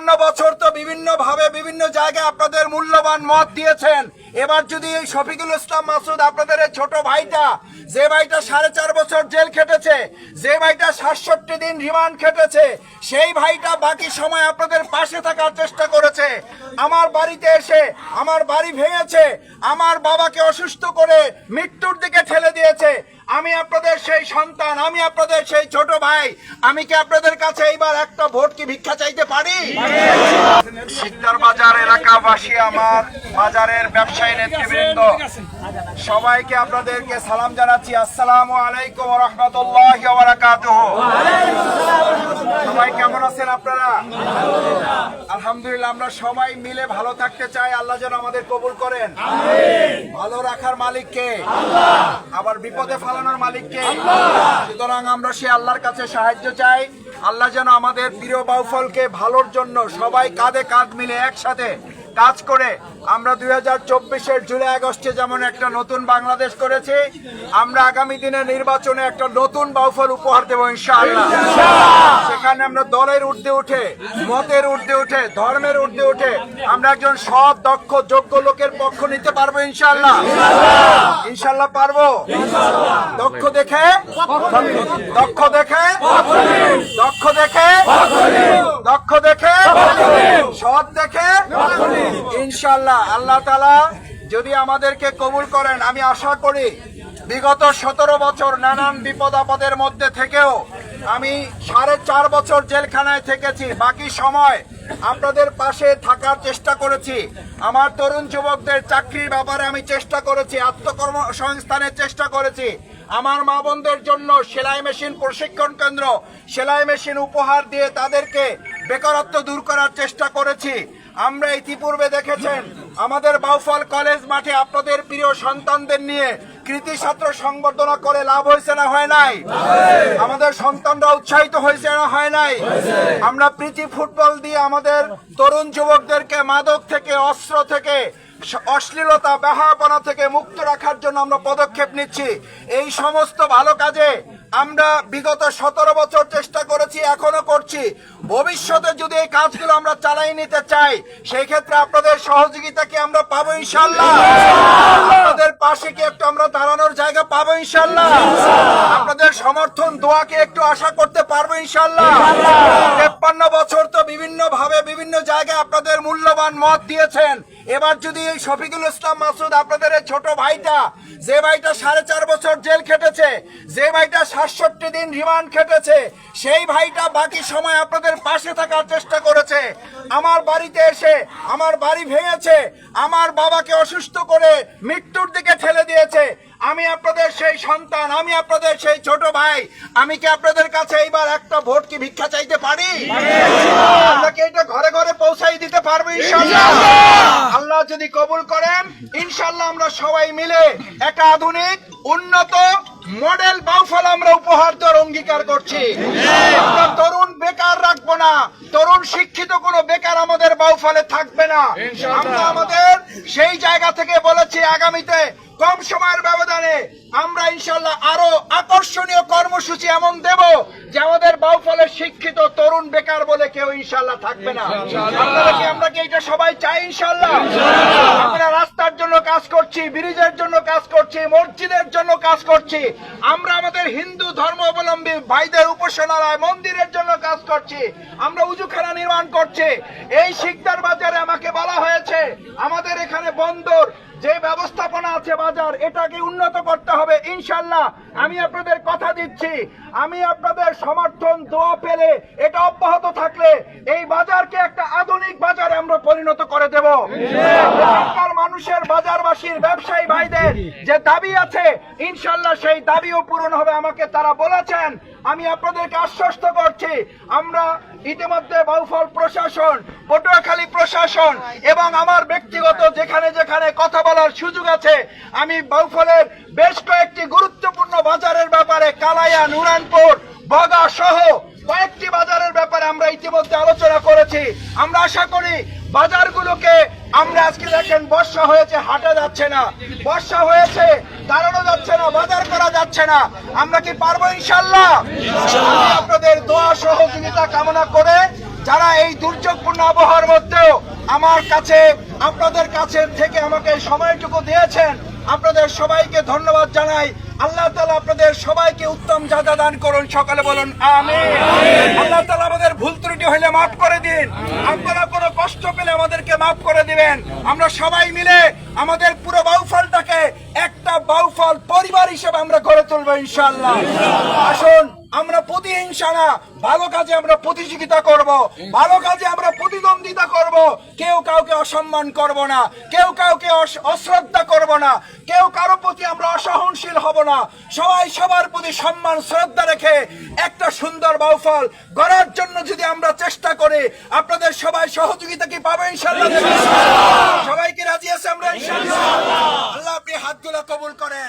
তেপ্পান্ন বছর তো বিভিন্ন ভাবে বিভিন্ন জায়গায় আপনাদের মূল্যবান মত দিয়েছেন। এবার যদি এই শফিকুল ইসলাম মাসুদ আপনাদের এই ছোট ভাইটা, যে ভাইটা সাড়ে চার বছর জেল খেটেছে, যে ভাইটা সাতষট্টি দিন রিমান্ড খেটেছে, সেই ভাইটা বাকি সময় আপনাদের পাশে থাকার চেষ্টা করেছে। আমার বাড়িতে এসে, আমার বাড়ি ভেঙেছে, আমার বাবাকে অসুস্থ করে মৃত্যুর দিকে ঠেলে দিয়েছে। আমি আপনাদের সেই সন্তান, আমি আপনাদের সেই ছোট ভাই। আমি কি আপনাদের কাছে এইবার একটা ভোট কি ভিক্ষা চাইতে পারি? শিকদার বাজার এলাকাবাসী আমার, বাজারের ব্যবসায়ী নেতৃবৃন্দ সবাইকে আপনাদেরকে সালাম জানাচ্ছি। আসসালামু আলাইকুম রহমতুল্লাহ সবাই কেমন আছেন আপনারা? আলহামদুলিল্লাহ আমরা সবাই মিলে ভালো থাকতে চাই। আল্লাহ যেন আমাদের কবুল করেন। ভালো রাখার মালিককে। আবার বিপদে ফালানোর মালিককে। সুতরাং আমরা সে আল্লাহর কাছে সাহায্য চাই। আল্লাহ যেন আমাদের প্রিয় বাউফলকে ভালোর জন্য সবাই কাঁধে কাঁধ মিলে একসাথে কাজ করে আমরা দুই হাজার চব্বিশের জুলাই আগস্টে যেমন একটা নতুন বাংলাদেশ করেছি, আমরা আগামী দিনে নির্বাচনে একটা নতুন বাউফল উপহার দেবো ইনশাআল্লাহ। সেখানে আমরা দলের ঊর্ধ্বে উঠে, মতের ঊর্ধ্বে উঠে, ধর্মের ঊর্ধ্বে উঠে আমরা একজন সৎ, দক্ষ, যোগ্য লোকের পক্ষ নিতে পারব ইনশাআল্লাহ। ইনশাআল্লাহ পারব। দক্ষ দেখে দক্ষ দেখে দক্ষ দেখে সৎ দেখে ইনশাআল্লাহ আল্লাহ তালা যদি আমাদেরকে কবুল করেন, আমি আশা করি বিগত সতেরো বছর নানান বিপদ আপদের মধ্যে থেকেও আমি সাড়ে চার বছর জেলখানায় থেকেছি। বাকি সময় আপনাদের পাশে থাকার চেষ্টা করেছি। আমার তরুণ যুবকদের চাকরির ব্যাপারে আমি চেষ্টা করেছি আত্মকর্ম সংস্থানের চেষ্টা করেছি। আমার মা বোনদের জন্য সেলাই মেশিন প্রশিক্ষণ কেন্দ্র, সেলাই মেশিন উপহার দিয়ে তাদেরকে বেকারত্ব দূর করার চেষ্টা করেছি। আমরা ইতিপূর্বে দেখেছেন, আমাদের বাউফল কলেজ মাঠে আপনাদের প্রিয় সন্তানদের নিয়ে কৃতি ছাত্র সংবর্ধনা করে লাভ হয়েছে না হয় নাই? আমাদের সন্তানরা উৎসাহিত হয়েছে না হয় নাই? আমরা প্রীতি ফুটবল দিয়ে আমাদের তরুণ যুবকদেরকে মাদক থেকে, অস্ত্র থেকে, অশ্লীলতা ব্যাহাপনা থেকে মুক্ত রাখার জন্য আমরা পদক্ষেপ নিচ্ছি। এই সমস্ত ভালো কাজে আমরা বিগত সতেরো বছর চেষ্টা করেছি, এখনও করছি। ভবিষ্যতে যদি এই কাজগুলো আমরা চালাই নিতে চাই, সেই ক্ষেত্রে আপনাদের সহযোগিতা কি আমরা পাবো ইনশাল্লাহ। আপনাদের পাশে কি একটু আমরা দাঁড়ানোর জায়গা পাবো ইনশাল্লাহ? আপনাদের সমর্থন, দোয়াকে একটু আশা করতে পারব ইনশাল্লাহ। তেপ্পান্ন বছর তো বিভিন্ন ভাবে বিভিন্ন জায়গায় আপনাদের মূল্যবান মত দিয়েছেন। এবার যদি এই শফিকুল ইসলাম মাসুদ আপনাদের ছোট ভাইটা, যে ভাইটা সাড়ে চার বছর জেল খেটেছে, যে ভাইটা সাতষট্টি দিন রিমান্ড খেটেছে, সেই ভাইটা বাকি সময় আপনাদের পাশে থাকার চেষ্টা করেছে। আমার বাড়িতে এসে, আমার বাড়ি ভেঙেছে, আমার বাবাকে অসুস্থ করে মৃত্যুর দিকে ঠেলে দিয়েছে। আমি আপনাদের সেই সন্তান আমি আপনাদের সেই ছোট ভাই। আমি কি আপনাদের কাছে এইবার একটা ভোট কি ভিক্ষা চাইতে পারি? আমরা কি এটা ঘরে ঘরে পৌঁছাই দিতে পারব ইনশাল্লাহ আল্লাহ যদি কবুল করেন ইনশাল্লাহ আমরা সবাই মিলে একটা আধুনিক উন্নত মডেল বাউফল আমরা উপহার দেওয়ার অঙ্গীকার করছি। আমরা তরুণ বেকার রাখব না। তরুণ শিক্ষিত কোনো বেকার আমাদের বাউফলে থাকবে না। আমরা আমাদের সেই জায়গা থেকে বলেছি আগামীতে কম সময়ের ব্যবধানে আমরা ইনশাল্লাহ আরও আকর্ষণীয় কর্মসূচি এমন দেব যে আমাদের বাউফলের শিক্ষিত তরুণ বেকার বলে কেউ ইনশাল্লাহ থাকবে না। আপনারা কি আমরা কি এটা সবাই চাই ইনশাল্লাহ আমরা রাস্তার জন্য কাজ করছি ব্রিজের জন্য কাজ করছি মসজিদের জন্য কাজ করছি। আমরা আমাদের হিন্দু ধর্মাবলম্বী ভাইদের উপাসনালয় মন্দিরের জন্য কাজ করছি। আমরা উজুখানা নির্মাণ করছি। এই শিকদার বাজারে আমাকে বলা হয়েছে আমাদের এখানে বন্দর যে ব্যবস্থাপনা আছে বাজার এটাকে উন্নত করতে হবে ইনশাল্লাহ আমি আপনাদের কথা দিচ্ছি। আমি আপনাদের সমর্থন দোয়া পেলে এটা অব্যাহত থাকলে এই বাজারকে একটা আধুনিক বাজারে আমরা পরিণত করে দেব। মানুষের বাজারবাসীর ব্যবসায়ী ভাইদের যে দাবি আছে ইনশাল্লাহ সেই দাবিও পূরণ হবে। আমাকে তারা বলেছেন আমি আপনাদেরকে আশ্বস্ত করছি, আমরা ইতিমধ্যে বাউফল প্রশাসন, পটুয়াখালী প্রশাসন এবং আমার ব্যক্তিগত যেখানে যেখানে কথা বলার সুযোগ আছে, আমি বাউফলের বেশ কয়েকটি গুরুত্বপূর্ণ বাজারের ব্যাপারে কালাইয়া, নুরানপুর, বগা সহ কয়েকটি বাজারের ব্যাপারে আমরা ইতিমধ্যে আলোচনা করেছি। আমরা আশা করি বাজারগুলোকে আমরা আজকে দেখেন, বর্ষা হয়েছে, হাঁটা যাচ্ছে না। বর্ষা হয়েছে, দাঁড়ানো যাচ্ছে না, বাজার করা যাচ্ছে না। আমরা কি পারব ইনশাল্লাহ? আপনাদের দোয়া সহযোগিতা কামনা করে যারা এই দুর্যোগপূর্ণ আবহাওয়ার মধ্যেও আমার কাছে, আপনাদের কাছে থেকে আমাকে সময়টুকু দিয়েছেন, আপনাদের সবাইকে ধন্যবাদ জানাই। আল্লাহ তালা আপনাদের সবাইকে উত্তম জাদা দান করুন সকালে বলুন আমি আল্লাহ তালা আমাদের ভুল ত্রুটি হইলে মাফ করে দিন। আপনারা কোনো কষ্ট পেলে আমাদেরকে মাফ করে দিবেন। আমরা সবাই মিলে আমাদের পুরো বাউফলটাকে একটা বাউফল পরিবার হিসেবে আমরা গড়ে তুলবো ইনশাল্লাহ আসুন। আমরা প্রতিহিংসা না ভালো কাজে আমরা প্রতিযোগিতা করব, ভালো কাজে আমরা প্রতিদ্বন্দ্বিতা করব। কেউ কাউকে অসম্মান করব না, কেউ কাউকে অশ্রদ্ধা করব না, কেউ কারও প্রতি আমরা অসহনশীল হব না। সবাই সবার প্রতি সম্মান, শ্রদ্ধা রেখে একটা সুন্দর বাউফল গড়ার জন্য যদি আমরা চেষ্টা করি, আপনাদের সবাই সহযোগিতা কি পাবে ইনশাল্লাহ সবাই কি রাজি আছে আমরা ইনশাল্লাহ আল্লাহ আপনি হাতগুলো কবুল করেন।